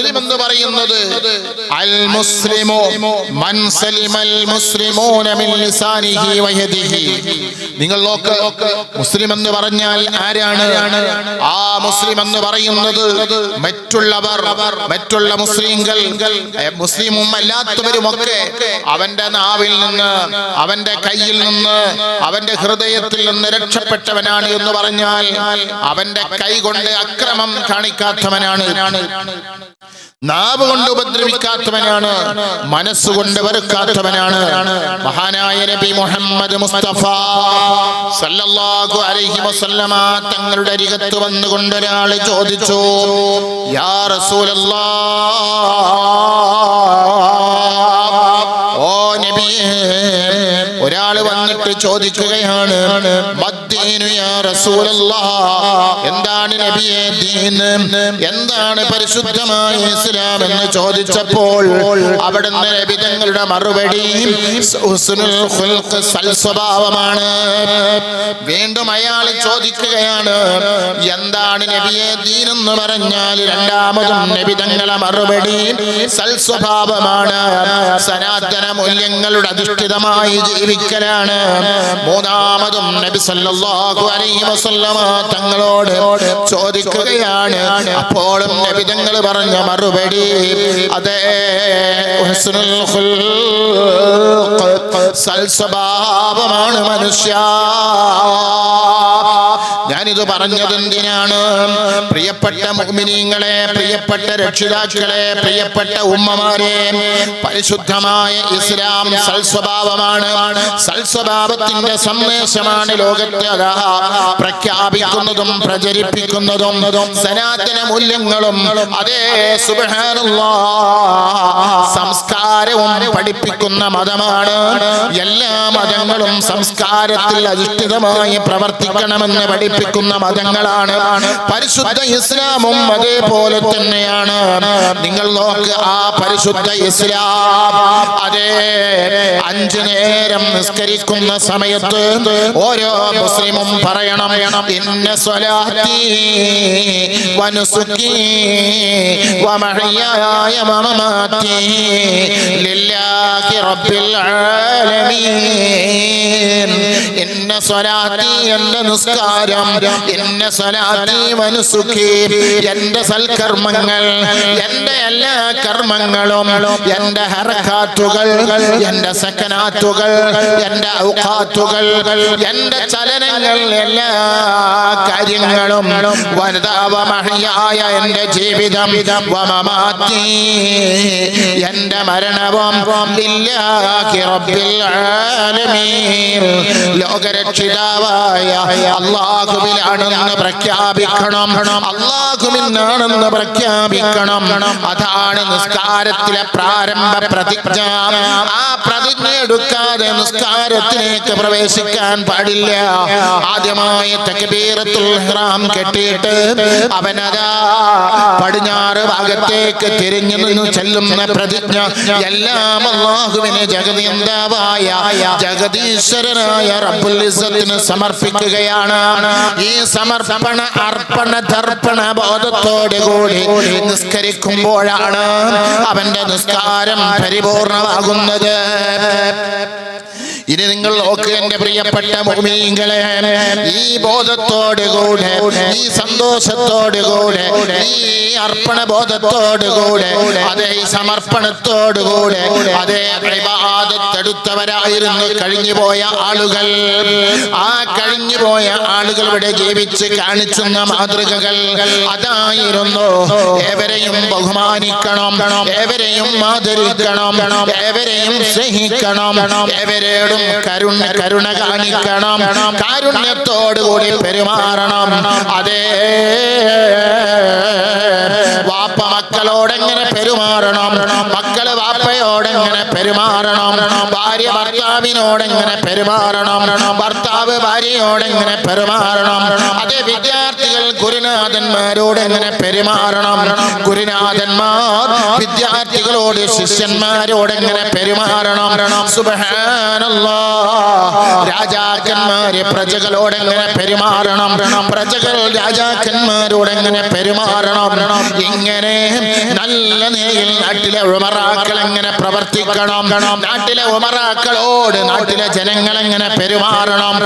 മുസ്ലിം എന്ന് പറയുന്നത് അൽ മുസ്ലിമോ മൻ സലിമൽ മുസ്ലിമൂന മിൻ ലിസാനിഹി വയദിഹി. നിങ്ങൾ നോക്ക് മുസ്ലിം എന്ന് പറഞ്ഞാൽ ആരാണ്? ആ മുസ്ലിം എന്ന് പറയുന്നത് മറ്റുള്ളവർ മറ്റുള്ള മുസ്ലിങ്ങൾ മുസ്ലിമും അല്ലാത്തവരും ഒക്കെ അവന്റെ നാവിൽ നിന്ന് അവന്റെ കയ്യിൽ നിന്ന് അവന്റെ ഹൃദയത്തിൽ നിന്ന് രക്ഷപ്പെട്ടവനാണ് എന്ന് പറഞ്ഞാൽ അവന്റെ കൈ കൊണ്ട് അക്രമം കാണിക്കാത്തവനാണ്. നാവ് കൊണ്ട് ഉപദ്രവിക്കാത്തവനാണ് മനസ്സുകൊണ്ട് വെറുക്കാത്തവനാണ്. മഹാനായ നബി മുഹമ്മദ് മുസ്തഫ സല്ലല്ലാഹു അലൈഹി വസല്ലമ തങ്ങളുടെ അരികത്ത് വന്നുകൊണ്ട് ഒരാൾ ചോദിച്ചു യാ റസൂലല്ലാഹ്. ഓ നബിയേ ഒരാൾ വന്നിട്ട് ചോദിക്കുകയാണ് എന്താണ് നബിയെ ദീൻ? എന്താണ് പരിശുദ്ധമായ ഇസ്ലാം എന്ന് ചോദിച്ചപ്പോൾ അവിടെ നബി മറുപടി ഖുൽഖ് സൽസ്വഭാവമാണ്. വീണ്ടും അയാൾ ചോദിക്കുകയാണ് എന്താണ് നബിയെ ദീൻ എന്ന് പറഞ്ഞാൽ രണ്ടാമതും നബി തങ്ങളെ മറുപടി സൽസ്വഭാവമാണ്. സനാതന മൂല്യങ്ങളുടെ അധിഷ്ഠിതമായി ജീവിക്കലാണ്. മൂന്നാമതും നബി സല്ലല്ലാഹു അലൈഹി വസല്ലമ തങ്ങളോട് ചോദിക്കുകയാണ്. അപ്പോഴും നബി തങ്ങൾ പറഞ്ഞ മറുപടി അതേ. ഹുസ്നുൽ ഖുൽഖ് സൽസ്വഭാവമാണ് മനുഷ്യ. ഞാനിത് പറഞ്ഞതെന്തിനാണ്? പ്രിയപ്പെട്ട മുഗ്മിനീങ്ങളെ പ്രിയപ്പെട്ട രക്ഷിതാക്കളെ പ്രിയപ്പെട്ട ഉമ്മമാരെ പരിശുദ്ധമായ ഇസ്ലാം സൽസ്വഭാവമാണ്. സൽസ്വഭാവത്തിന്റെ സന്ദേശമാണ് ലോകത്തെ പ്രഖ്യാപിക്കുന്നതും പ്രചരിപ്പിക്കുന്നതും. സനാതന മൂല്യങ്ങളും അതേ സംസ്കാരവും പഠിപ്പിക്കുന്ന മതമാണ്. എല്ലാ മതങ്ങളും സംസ്കാരത്തിൽ അധിഷ്ഠിതമായി പ്രവർത്തിക്കണമെന്ന് പഠിപ്പിക്കുന്ന മതങ്ങളാണ്. പരിശുദ്ധ ഇസ്ലാമും അതേപോലെ തന്നെയാണ്. നിങ്ങൾ നോക്ക് ആ പരിശുദ്ധ ഇസ്ലാം അതേ അഞ്ചു നേരം നിസ്കരിക്കുന്ന സമയത്ത് ഓരോ മുസ്ലിമും പറയണം ഇന്ന സ്വലാത്തി വനുസുക്കി വമഹയായ ലില്ലാഹി റബ്ബിൽ ആലമീൻ. എന്റെ നിസ്കാരം ഇന്ന സ്വലാത്തി വനുസുഖി എന്റെ സൽക്കർമ്മങ്ങൾ എന്റെ എല്ലാ കർമ്മങ്ങളും എന്റെ ഹർക്കാത്തുകൾ എന്റെ സക്കനാത്തുകൾ എന്റെ ഔഖാത്തുകൾ എന്റെ ചലനങ്ങൾ എല്ലാ കാര്യങ്ങളും വനിതാവമഹിയായ എന്റെ ജീവിതം. വമമാത്തി എന്റെ മരണവും ലില്ലാഹി ലോകരക്ഷിതാവായ അള്ളാഹുവിലാണെന്ന് പ്രഖ്യാപിക്കണം. അള്ളാഹുവിനാണെന്ന് പ്രഖ്യാപിക്കണം. അതാണ് നിസ്കാരത്തിലെ പ്രാരംഭ പ്രതിജ്ഞ. ആ എടുക്കാതെ നിസ്കാരത്തിലേക്ക് പ്രവേശിക്കാൻ പാടില്ല. ആദ്യമായി തക്ബീറത്തുൽ ഇഹ്റാം കെട്ടിയിട്ട് അവനതാ പടിഞ്ഞാറ് ഭാഗത്തേക്ക് തിരിഞ്ഞു നിന്ന് ചെല്ലുന്ന പ്രതിജ്ഞ എല്ലാം അള്ളാഹുവിന് ജഗതിന്താവായ ജഗദീശ്വരനായ റബ്ബുൽ സമർപ്പിക്കുകയാണ്. ഈ സമർപ്പണ അർപ്പണ ദർപ്പണ ബോധത്തോടെ കൂടി നിസ്കരിക്കുമ്പോഴാണ് അവന്റെ നിസ്കാരം പരിപൂർണമാകുന്നത്. الباب ഇനി നിങ്ങൾ എന്റെ പ്രിയപ്പെട്ട മുമീങ്ങളെ ഈ ബോധത്തോട് കൂടെ ഈ സന്തോഷത്തോട് കൂടെ ഈ അർപ്പണ ബോധത്തോട് കൂടെ അതേ ഈ സമർപ്പണത്തോട് കൂടെ അതേ ഇബാദത്തെടുത്തവരായിരുന്നു കഴിഞ്ഞു പോയ ആളുകൾ. ആ കഴിഞ്ഞു പോയ ആളുകൾ ഇവിടെ ജീവിച്ച് കാണിച്ചുന്ന മാതൃകകൾ അതായിരുന്നു. ഏവരെയും ബഹുമാനിക്കണം ഏവരെയും ആദരിക്കണം ഏവരെയും സ്നേഹിക്കണം ഏവരോടും കരുണ കരുണ കാണിക്കണം. കാരുണ്യത്തോടുകൂടി പെരുമാറണം. അതേ വാപ്പ മക്കളോടെങ്ങനെ പെരുമാറണം. മക്കൾ വാപ്പയോടെങ്ങനെ പെരുമാറണം. ഭാര്യ ഭർത്താവിനോടെങ്ങനെ പെരുമാറണം. ഭർത്താവ് ഭാര്യയോടെങ്ങനെ പെരുമാറണം. അതേ വിദ്യാർത്ഥികൾ ഗുരുനാഥന്മാരോട് എങ്ങനെ പെരുമാറണം? ഗുരുനാഥന്മാർ വിദ്യാർത്ഥികളോട് ശിഷ്യന്മാരോട് എങ്ങനെ പെരുമാറണം? സുബ്ഹാനല്ലാ. രാജാക്കന്മാര് പ്രജകളോട് എങ്ങനെ പെരുമാറണം? പ്രജകൾ രാജാക്കന്മാരോട് എങ്ങനെ പെരുമാറണം? ഇങ്ങനെ നല്ല നിലയിൽ നാട്ടിലെ ഉമറാക്കൾ എങ്ങനെ പ്രവർത്തിക്കണം? നാട്ടിലെ ഉമറാക്കളോട് നാട്ടിലെ ജനങ്ങൾ എങ്ങനെ പെരുമാറണം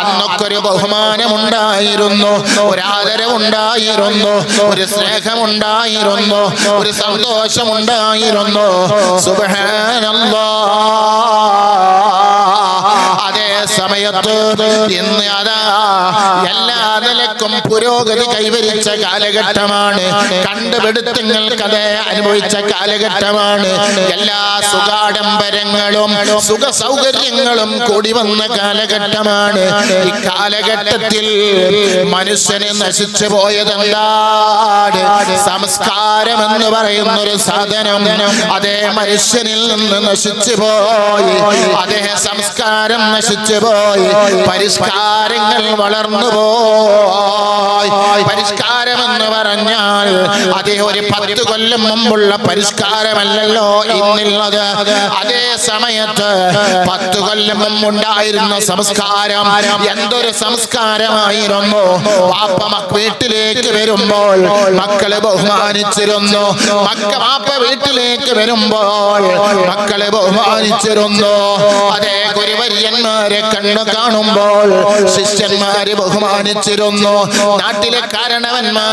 അന്നൊക്കൊരു ബഹുമാനമുണ്ടായിരുന്നു ഒരു ആദരവുണ്ടായിരുന്നു ഒരു സ്നേഹമുണ്ടായിരുന്നു ഒരു സന്തോഷമുണ്ടായിരുന്നു. സുബഹാനല്ലാ സമയത്ത് ഇന്ന് അതാ എല്ലാ നിലക്കും പുരോഗതി കൈവരിച്ച കാലഘട്ടമാണ്. കണ്ടുപിടുത്തങ്ങൾക്കത് അനുഭവിച്ച കാലഘട്ടമാണ്. എല്ലാ സുഖാഡംബരങ്ങളും സുഖ സൗകര്യങ്ങളും കൂടി വന്ന കാലഘട്ടമാണ്. ഈ കാലഘട്ടത്തിൽ മനുഷ്യന് നശിച്ചു പോയതെന്താണ്? സംസ്കാരം എന്ന് പറയുന്ന ഒരു സാധനം. അതേ മനുഷ്യനിൽ നിന്ന് നശിച്ചു പോയി. അതേ സംസ്കാരം നശിച്ചു പോയി പരിഷ്കാരങ്ങൾ വളർന്നു പോയി പരിഷ്കാരം എന്ന് പറഞ്ഞാൽ അതേ ഒരു പത്ത് കൊല്ലം മുമ്പുള്ള പരിഷ്കാരമല്ലല്ലോ ഇന്നുള്ളത് അതേ സമയത്ത് പത്ത് കൊല്ലം മുമ്പുണ്ടായിരുന്ന സംസ്കാരം എന്തൊരു സംസ്കാരമായിരുന്നു? പാപ്പ വീട്ടിലേക്ക് വരുമ്പോൾ മക്കളെ ബഹുമാനിച്ചിരുന്നു. മക്ക പാപ്പ വീട്ടിലേക്ക് വരുമ്പോൾ മക്കളെ ബഹുമാനിച്ചിരുന്നു. അതേ ഗുരുവര്യന്മാരെ കണ്ണു കാണുമ്പോൾ ശിഷ്യന്മാരെ ബഹുമാനിച്ചിരുന്നു. നാട്ടിലെ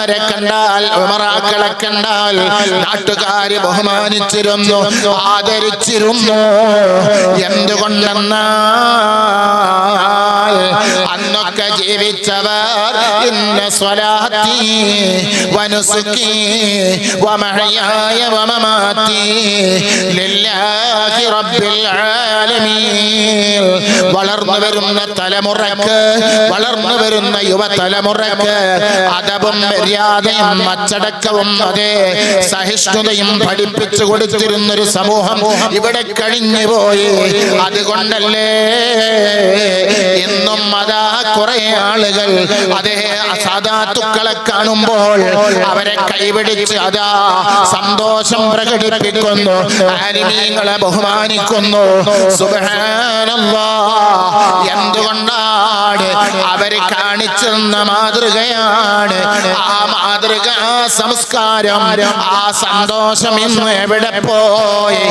കാരണവന്മാരെ കണ്ടാൽ ഉമറാക്കളെ കണ്ടാൽ നാട്ടുകാരെ ബഹുമാനിച്ചിരുന്നു ആദരിച്ചിരുന്നു. എന്തുകൊണ്ടെന്നാൽ അന്നൊക്കെ ജീവിച്ചവർ ഇന്ന സ്വലാത്തി വനുസുക്കി വമഹയായ വമമാത്തി ലില്ലാഹി റബ്ബിൽ ആലമീൻ. വളർന്നു വരുന്ന തലമുറയ്ക്ക് വളർന്നു വരുന്ന യുവതലമുറക്ക് അതവും മര്യാദയും അച്ചടക്കവും അതേ സഹിഷ്ണുതയും പഠിപ്പിച്ചു കൊടുത്തിരുന്ന ഒരു സമൂഹം ഇവിടെ കഴിഞ്ഞു പോയി അതുകൊണ്ടല്ലേ കുറെ ആളുകൾ അതേ അസാധാത്തുക്കളെ കാണുമ്പോൾ അവരെ കൈപിടിച്ച് അതാ സന്തോഷം പ്രകടിപ്പിക്കുന്നു. ആരിമീങ്ങളെ ബഹുമാനിക്കുന്നു. എന്തുകൊണ്ടാണ് അവർ കാണിച്ചിരുന്ന മാതൃകയാണ്? ആ മാതൃക ആ സംസ്കാരം. ആ സന്തോഷം ഇന്ന് എവിടെ പോയി?